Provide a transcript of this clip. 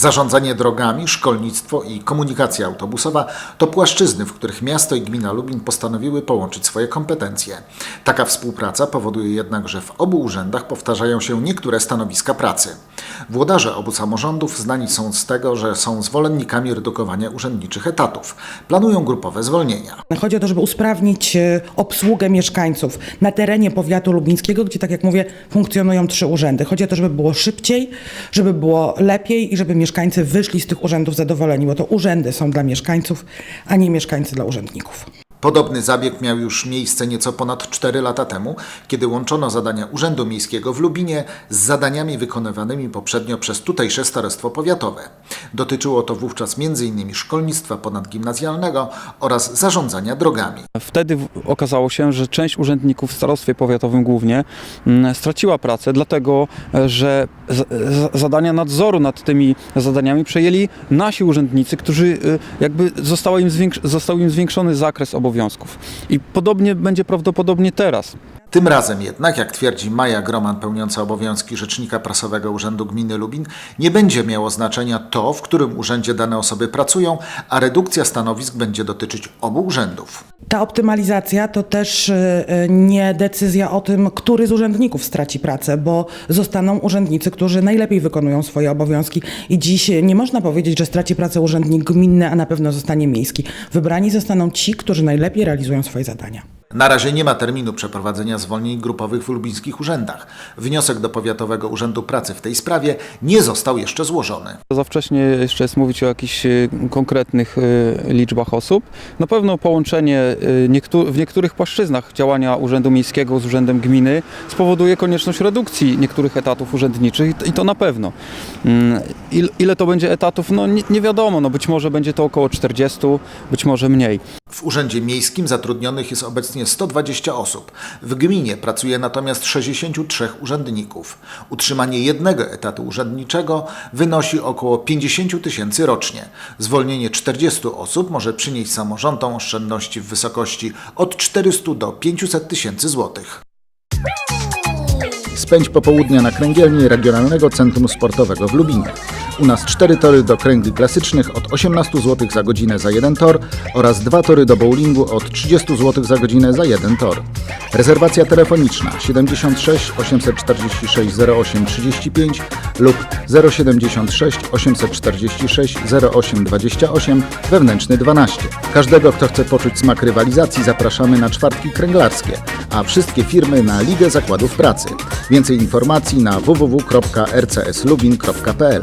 Zarządzanie drogami, szkolnictwo i komunikacja autobusowa to płaszczyzny, w których miasto i gmina Lubin postanowiły połączyć swoje kompetencje. Taka współpraca powoduje jednak, że w obu urzędach powtarzają się niektóre stanowiska pracy. Włodarze obu samorządów znani są z tego, że są zwolennikami redukowania urzędniczych etatów. Planują grupowe zwolnienia. Chodzi o to, żeby usprawnić e, obsługę mieszkańców na terenie powiatu lubińskiego, gdzie, tak jak mówię, funkcjonują trzy urzędy. Chodzi o to, żeby było szybciej, żeby było lepiej i żeby mieszkańcy wyszli z tych urzędów zadowoleni, bo to urzędy są dla mieszkańców, a nie mieszkańcy dla urzędników. Podobny zabieg miał już miejsce nieco ponad 4 lata temu, kiedy łączono zadania Urzędu Miejskiego w Lubinie z zadaniami wykonywanymi poprzednio przez tutejsze starostwo powiatowe. Dotyczyło to wówczas m.in. szkolnictwa ponadgimnazjalnego oraz zarządzania drogami. Wtedy okazało się, że część urzędników w starostwie powiatowym głównie mm, straciła pracę, dlatego e, że zadania nadzoru nad tymi zadaniami przejęli nasi urzędnicy, którzy e, jakby zostało im został im zwiększony zakres obowiązków. I podobnie będzie prawdopodobnie teraz. Tym razem jednak, jak twierdzi Maja Groman, pełniąca obowiązki Rzecznika Prasowego Urzędu Gminy Lubin, nie będzie miało znaczenia to, w którym urzędzie dane osoby pracują, a redukcja stanowisk będzie dotyczyć obu urzędów. Ta optymalizacja to też e, e, nie decyzja o tym, który z urzędników straci pracę, bo zostaną urzędnicy, którzy najlepiej wykonują swoje obowiązki i dziś nie można powiedzieć, że straci pracę urzędnik gminny, a na pewno zostanie miejski. Wybrani zostaną ci, którzy najlepiej realizują swoje zadania. Na razie nie ma terminu przeprowadzenia zwolnień grupowych w lubińskich urzędach. Wniosek do Powiatowego Urzędu Pracy w tej sprawie nie został jeszcze złożony. Za wcześnie jeszcze jest mówić o jakichś e, konkretnych e, liczbach osób. Na pewno połączenie niektó- w niektórych płaszczyznach działania Urzędu Miejskiego z Urzędem Gminy spowoduje konieczność redukcji niektórych etatów urzędniczych i to- na pewno. Mm, il- Ile to będzie etatów? No nie wiadomo, no być może będzie to około 40, być może mniej. W Urzędzie Miejskim zatrudnionych jest obecnie 120 osób. W gminie pracuje natomiast 63 urzędników. Utrzymanie jednego etatu urzędniczego wynosi około 50 tysięcy rocznie. Zwolnienie 40 osób może przynieść samorządom oszczędności w wysokości od 400 do 500 tysięcy złotych. Spędź popołudnia na kręgielni Regionalnego Centrum Sportowego w Lubinie. U nas cztery tory do kręgli klasycznych od 18 zł za godzinę za jeden tor oraz dwa tory do bowlingu od 30 zł za godzinę za jeden tor. Rezerwacja telefoniczna 76 846 08 35 lub 076 846 08 28 wewnętrzny 12. Każdego, kto chce poczuć smak rywalizacji zapraszamy na czwartki kręglarskie, a wszystkie firmy na Ligę Zakładów Pracy. Więcej informacji na www.rcslubin.pl.